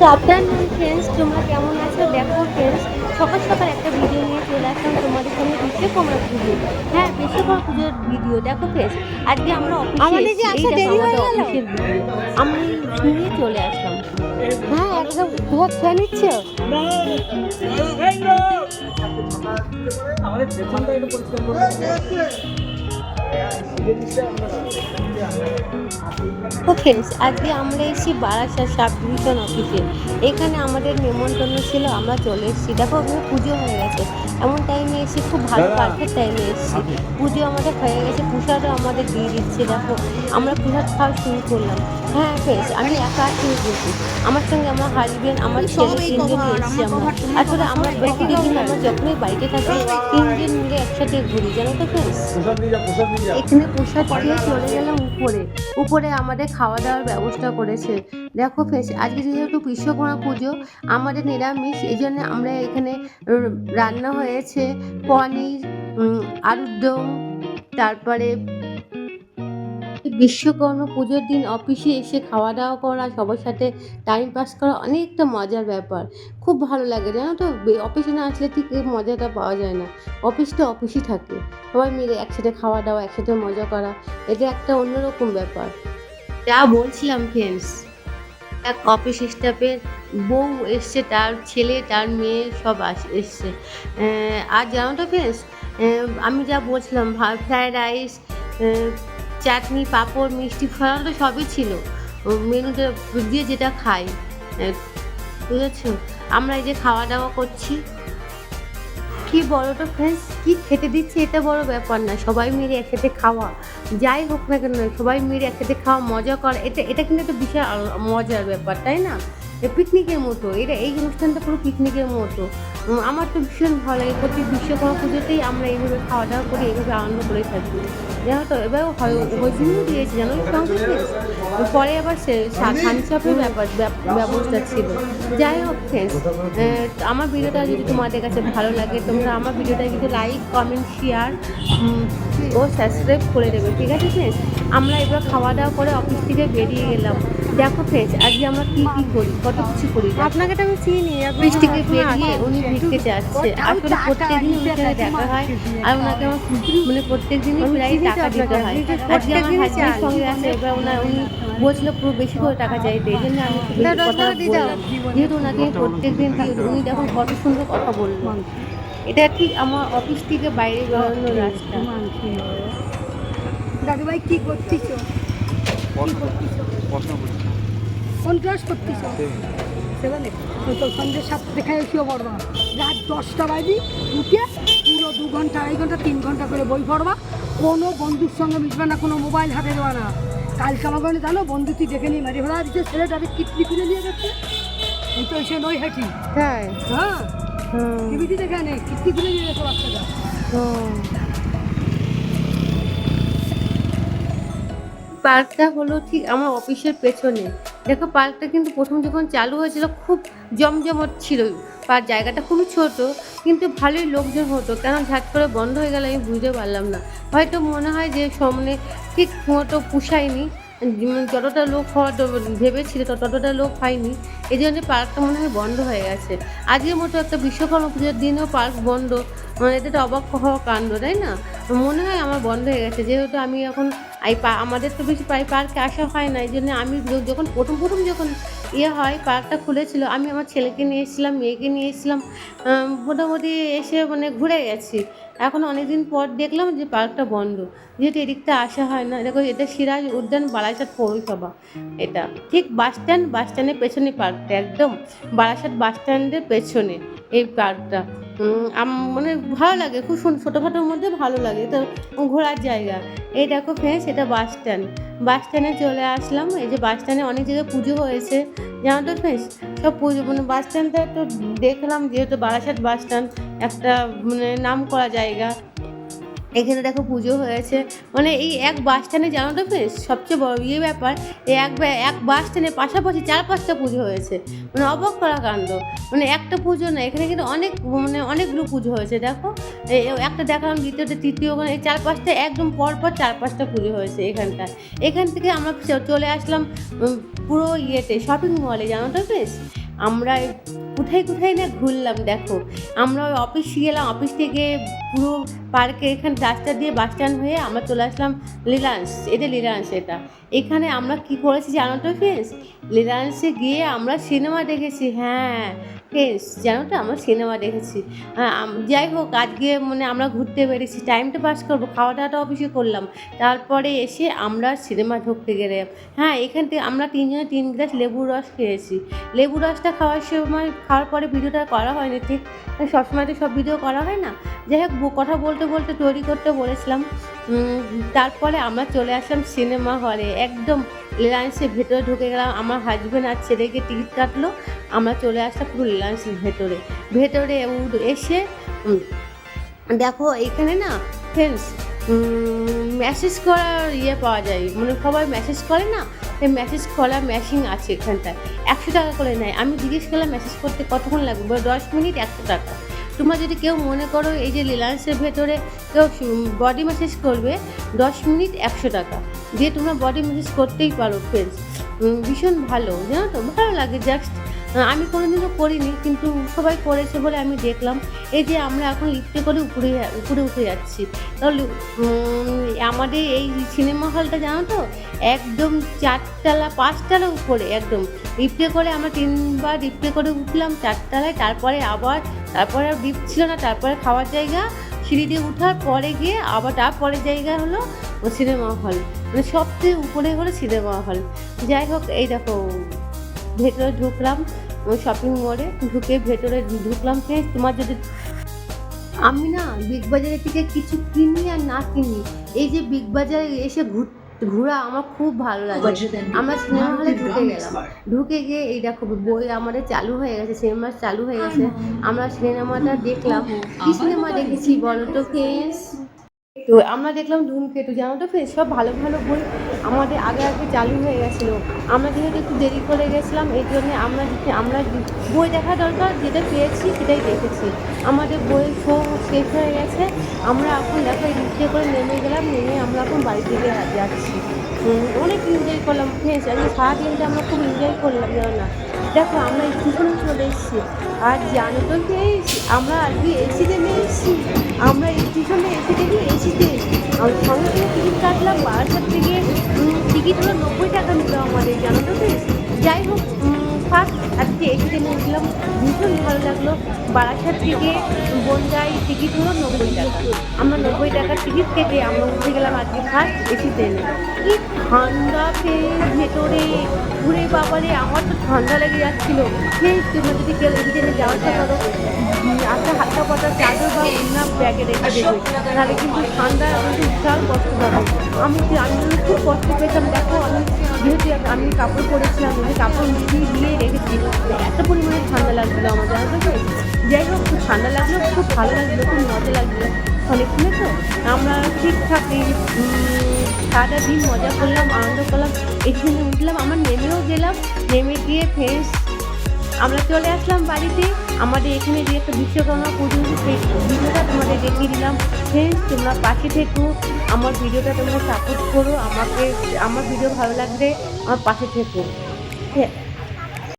তো আপনার ফ্রেন্ডস তোমরা কেমন আছো? দেখো ফ্রেন্ডস সকাল সকাল একটা ভিডিও নিয়ে চলে আসলাম তোমাদের সঙ্গে বিশ্বকর্মা পুজো। হ্যাঁ বিশ্বকর্মা পুজোর ভিডিও দেখো ফ্রেন্ডস আজকে আমরা অফিসে। অফিসের ভিডিও আমি নিয়ে চলে আসলাম। হ্যাঁ একদম তোমার খেয়ে নিচ্ছ? আমাদের পেছনটা একটু পরিষ্কার করে তো ফ্রেন্ডস আজকে আমরা এসেছি বারাসাত সাব ডিভিশন অফিসে এখানে আমাদের নিমন্ত্রণ ছিল আমরা চলে এসেছি। দেখো ওখানে পুজো হয়ে গেছে। এমন টাইমে এসেছি খুব ভালো পারফেক্ট টাইমে এসেছি। পুজো আমাদের হয়ে গেছে প্রসাদও আমাদের দিয়ে দিচ্ছে দেখো। আমরা প্রসাদ খাওয়া শুরু করলাম। হ্যাঁ ফ্রেন্ডস আমি একা শুরু করছি আমার সঙ্গে আমার হাজবেন্ড আমার ছেলে তিনজন এসেছি আমরা আসলে আমরা প্রতিদিন আমরা যখনই বাড়িতে থাকি তিনজন মিলে একসাথে ঘুরি জানো তো ফ্রেন্ডস এখানে প্রসাদ দিয়ে চলে গেলাম উপরে। উপরে আমাদের খাওয়া দাওয়ার ব্যবস্থা করেছে। দেখো ফেস আজকে যেহেতু বিশ্বকর্মা পুজো, আমাদের নিরামিষ এই জন্য আমরা এখানে রান্না হয়েছে পনির আলুর দম, তারপরে বিশ্বকর্মা পুজোর দিন অফিসে এসে খাওয়া দাওয়া করা, সবার সাথে টাইম পাস করা অনেকটা মজার ব্যাপার। খুব ভালো লাগে, জানো তো? অফিসে না আসলে ঠিক মজাটা পাওয়া যায় না। অফিসটা অফিসই থাকে। সবাই মিলে একসাথে খাওয়া দাওয়া একসাথে মজা করা, এটা একটা অন্যরকম ব্যাপার। যা বলছিলাম ফ্রেন্ডস এক অফিস স্টাফের বউ এসছে, তার ছেলে, তার মেয়ে সব আস, এসছে। আর জানো তো ফ্রেন্ডস আমি যা বলছিলাম ফ্রায়েড রাইস চাটনি, পাঁপড়, মিষ্টি তো সবই ছিল। মেনুটা দিয়ে যেটা খাই। বুঝেছ? আমরা এই যে খাওয়া দাওয়া করছি। কি তো ফ্রেন্ডস কি খেতে দিচ্ছে এটা বড় ব্যাপার না। সবাই মিলে একসাথে খাওয়া। যাই হোক না কেন, সবাই মিলে একসাথে খাওয়া, মজা করা, এটা এটা কিন্তু একটা বিশাল মজার ব্যাপার, তাই না? পিকনিকের মতো। এটা, এই অনুষ্ঠানটা পুরো পিকনিকের মতো। আমার তো ভীষণ ভালো লাগে। প্রতি বিশ্বকর্মা পুজোতেই আমরা এইভাবে খাওয়া দাওয়া করি, এইভাবে আনন্দ করে থাকি। জানো তো, এবার হইজুনও দিয়েছে জানো? পরে আবার থানচাপের ব্যাপার, ব্যাপ- ব্যবস্থা ছিল। যাই হোক ফ্রেন্ডস আমার ভিডিওটা যদি তোমাদের কাছে ভালো লাগে, তোমরা আমার ভিডিওটা কিন্তু লাইক কমেন্ট শেয়ার ও সাবস্ক্রাইব করে দেবে, ঠিক আছে ফ্রেন্ডস আমরা এবার খাওয়া দাওয়া করে অফিস থেকে বেরিয়ে গেলাম। দেখো ফ্রেন্ডস আজকে আমরা কি কি করি? কত কিছু করি? আপনাকে তো আমি চিনি আমার বেরিয়ে উনি ভিড়তে যাচ্ছে। আসলে প্রত্যেকদিন ওনার সাথে দেখা হয়। আর ওনাকে আমার মানে প্রত্যেক দিনই প্রায় টাকা দিতে আপনাকে, হয়। আজকে আমার প্রত্যেকদিনই হাজবেন্ড সঙ্গে আছে এবার ওনার উনি বলছিল পুরো বেশি করে টাকা চাইতে এই জন্য আমি কথা। বললাম। যেহেতু ওনাকে প্রত্যেক দিন দিয়ে উনি দেখুন কত সুন্দর কথা বললেন এটা ঠিক আমার অফিস থেকে বাইরে বেরোনোর রাস্তা। দাদুভাই কি করতিস কোন ক্লাস করতিস সেভেনে তো সন্ধ্যে সাতটা খাই শুয়ে পড়বা। রাত দশটা বাজে উঠে পুরো দু ঘণ্টা আড়াই ঘণ্টা তিন ঘণ্টা করে বই পড়বা। কোনো বন্ধুর সঙ্গে মিশবে না কোনো মোবাইল হাতে দেওয়া না। কালকে আমার জানো বন্ধু তুই দেখে নিই মারি ভরা দিচ্ছে ছেলেটাকে কিটলি কিনে নিয়ে যাচ্ছে। এই তো এসে নই হাঁটি। হ্যাঁ। হুম, টিভিটি দেখে নে কিটলি কিনে নিয়ে যাচ্ছে বাচ্চাটা। পার্কটা হলো ঠিক আমার অফিসের পেছনে। দেখো পার্কটা কিন্তু প্রথম যখন চালু হয়েছিল, খুব জমজমট ছিল। আর জায়গাটা খুবই ছোট, কিন্তু ভালোই লোকজন হতো। কেন ঝাট করে বন্ধ হয়ে গেল আমি বুঝতে পারলাম না। হয়তো মনে হয় যে সামনে ঠিক মতো পুষায়নি যতটা লোক হওয়ার দ- ভেবেছিল ততটা লোক হয়নি। এই জন্য পার্কটা মনে হয় বন্ধ হয়ে গেছে। আজকের মতো একটা বিশ্বকর্মা পুজোর দিনেও পার্ক বন্ধ মানে এটা অবাক হওয়া কাণ্ড, তাই না? মনে হয় আমার বন্ধ হয়ে গেছে। যেহেতু আমি এখন এই পা, আমাদের তো বেশি প্রায় পার্কে আসা হয় না, এই জন্য আমি যখন প্রথম প্রথম যখন ইয়ে হয়, পার্কটা খুলেছিল, আমি আমার ছেলেকে নিয়ে এসেছিলাম, মেয়েকে নিয়ে এসেছিলাম মোটামুটি এসে মানে ঘুরে গেছি। এখন অনেকদিন পর দেখলাম যে পার্কটা বন্ধ, যেহেতু এদিকটা আসা হয় না, দেখো এটা সিরাজ উদ্যান বারাসাত পৌরসভা, এটা ঠিক বাস স্ট্যান্ড, বাস স্ট্যান্ডের পেছনে পার্কটা, একদম বারাসাত বাস স্ট্যান্ডের পেছনে এই পার্কটা। মানে ভালো লাগে, খুব ছোটোখাটোর মধ্যে ভালো লাগে। তো ঘোরার জায়গা, এই দেখো ফ্রেন্ডস এটা বাস স্ট্যান্ড বাস স্ট্যান্ডে চলে আসলাম, এই যে বাস স্ট্যান্ডে অনেক জায়গায় পুজো হয়েছে। জানো তো ফ্রেন্ডস সব পুজো মানে বাস স্ট্যান্ডটা তো দেখলাম, যেহেতু বারাসাত বাস স্ট্যান্ড একটা মানে নাম করা জায়গা। এখানে দেখো পুজো হয়েছে। মানে এই এক বাস স্ট্যান্ডে জানো তো বেশ সবচেয়ে বড় ইয়ে ব্যাপার, এই এক এক বাস স্ট্যান্ডের পাশাপাশি চার পাঁচটা পুজো হয়েছে। মানে অবাক করা কাণ্ড। মানে একটা পুজো না, এখানে কিন্তু অনেক মানে অনেকগুলো পুজো হয়েছে, দেখো। একটা দেখালাম দ্বিতীয়টা তৃতীয় ওখানে চার পাঁচটা, একদম পর পর চার পাঁচটা পুজো হয়েছে এখানটায়। এখান থেকে আমরা চলে আসলাম পুরো ইয়েতে শপিং মলে জানো তো বেশ আমরা কোথায় কোথায় না ঘুরলাম দেখো। আমরা ওই অফিস গেলাম অফিস থেকে পুরো পার্কে এখানে রাস্তা দিয়ে বাস স্ট্যান্ড হয়ে আমরা চলে আসলাম লিলান্স এটা লিলান্স এটা। এখানে আমরা কি করেছি জানো তো ফ্রেন্ডস লিলান্সে গিয়ে আমরা সিনেমা দেখেছি হ্যাঁ। ফ্রেন্ডস জানো তো আমরা সিনেমা দেখেছি। হ্যাঁ, যাই হোক আজকে মানে আমরা ঘুরতে বেরিয়েছি টাইমটা পাস করব খাওয়া দাওয়াটা অফিসে করলাম। তারপরে এসে আমরা সিনেমা ঢুকতে গেলাম। হ্যাঁ এখান থেকে আমরা তিনজনে তিন গ্লাস লেবুর রস খেয়েছি। লেবু রসটা খাওয়ার সময় খাওয়ার পরে ভিডিওটা করা হয়নি, ঠিক? সবসময় তো সব ভিডিও করা হয় না। যাই হোক কথা বলতে বলতে তৈরি করতে বলেছিলাম। তারপরে আমরা চলে আসলাম সিনেমা হলে। একদম রিলায়েন্সের ভেতরে ঢুকে গেলাম। আমার হাজব্যান্ড আর ছেলেকে টিকিট কাটলো। আমরা চলে আসলাম পুরো রিলায়েন্সের ভেতরে। ভেতরে এসে দেখো এখানে না ফ্রেন্ডস মেসেজ করার ইয়ে পাওয়া যায়। মানে সবাই মেসেজ করে না মেসেজ খোলা মেশিন আছে এখানটায়। একশো টাকা করে নেয়। আমি জিজ্ঞেস করলাম মেসেজ করতে কতক্ষণ লাগবে? দশ মিনিট একশো টাকা। তোমরা যদি কেউ মনে করো এই যে রিলায়েন্সের ভেতরে কেউ বডি ম্যাসেজ করবে, দশ মিনিট একশো টাকা। দিয়ে তোমরা বডি ম্যাসেজ করতেই পারো ফ্রেন্ডস ভীষণ ভালো। জানো তো? ভালো লাগে জাস্ট আমি কোনোদিনও করিনি, কিন্তু সবাই করেছে বলে আমি দেখলাম। এই যে আমরা এখন লিফটে করে উপরে উপরে উঠে যাচ্ছি। তাহলে আমাদের এই সিনেমা হলটা জানো তো? একদম চারতলা, পাঁচতলা উপরে, একদম। লিফটে করে আমরা তিনবার লিফটে করে উঠলাম চারতলায়, তারপরে আবার, তারপরে আর লিফট ছিল না, তারপরে খাওয়ার জায়গা, সিঁড়ি দিয়ে উঠার পরে গিয়ে আবার তারপরের জায়গা হলো সিনেমা হল মানে সবচেয়ে উপরে হলো সিনেমা হল যাই হোক, এই দেখো। ভেতরে ঢুকলাম শপিং মলে ঢুকে ভেতরে ঢুকলাম। ফ্রেন্ডস তোমার যদি আমি না বিগ বাজারের থেকে কিছু কিনি আর না কিনি এই যে বিগ বাজারে এসে ঘুর ঘোরা আমার খুব ভালো লাগে। আমরা সিনেমা হলে ঢুকে গেলাম। ঢুকে গিয়ে এই দেখো বই আমাদের চালু হয়ে গেছে সিনেমা চালু হয়ে গেছে। আমরা সিনেমাটা দেখলাম। কি সিনেমা দেখেছি বলো তো ফ্রেন্ডস তো আমরা দেখলাম ধূমকেতু, জানো তো ফ্রেন্ডস সব ভালো ভালো বই আমাদের আগে আগে চালু হয়ে গেছিল। আমরা যেহেতু একটু দেরি করে গেছিলাম, এই জন্যে আমরা আমরা বই দেখা দরকার, যেটা পেয়েছি সেটাই দেখেছি। আমাদের বই শো শেষ হয়ে গেছে, আমরা এখন দেখো রিক্সে করে নেমে গেলাম, নেমে আমরা এখন বাড়ি থেকে যাচ্ছি। অনেক এনজয় করলাম। ফ্রেন্ডস আজকে সারাদিনটা আমরা খুব এনজয় করলাম, জানো না? দেখো, আমরা একটুখানে চলে এসেছি। আর জানো তো এসেছি আমরা আর কি এসিতে নেমে এসেছি? আমরা স্টেশনে এসে দেখি এসিতে আর সঙ্গে সঙ্গে টিকিট কাটলাম বারাসাত থেকে টিকিট হলো নব্বই টাকা নিল আমাদের, জানো তো কে? যাই হোক ফার্স্ট আজকে এসিতে নিয়েছিলাম ভীষণ ভালো লাগল। বারাসাত থেকে বনগাই টিকিট হলো নব্বই টাকা। আমরা নব্বই টাকার টিকিট কেটে আমরা উঠে গেলাম আজকে ফার্স্ট এসিতে। এনে কি ঠান্ডা পেয়ে ভেতরে। ঘুরে বাবারে, আমার তো ঠান্ডা লেগে যাচ্ছিল। সেই তোমরা যদি কেউ এসিতে নিয়ে যাওয়ার করো একটা হালকা পাতা চাদর বা অন্য ব্যাগে রেখে দেবে। তাহলে কিন্তু ঠান্ডা কিন্তু বিশাল কষ্ট পাবে আমি আমি খুব কষ্ট পেতাম। দেখো, আমি আমি কাপড় পরেছিলাম আমি কাপড় মিলিয়ে দিয়ে রেখেছি। এত পরিমাণে ঠান্ডা লাগছিল আমার জানো যাই হোক, খুব ঠান্ডা লাগল, খুব ভালো লাগল, খুব মজা লাগল। অনেকক্ষণে তো আমরা ঠিকঠাক এই সারাটা দিন মজা করলাম, আনন্দ করলাম। এখানে উঠলাম, আমার নেমেও গেলাম, নেমে গিয়ে ফ্রেন্ডস আমরা চলে আসলাম বাড়িতে। আমাদের এখানে যে একটা বিশ্বকর্মা পুজো, সেই ভিডিওটা তোমাদের দেখিয়ে দিলাম। ফ্রেন্ডস তোমরা পাশে থেকো। আমার ভিডিওটা তোমরা সাপোর্ট করো আমাকে আমার ভিডিও ভালো লাগলে আমার পাশে থেকো।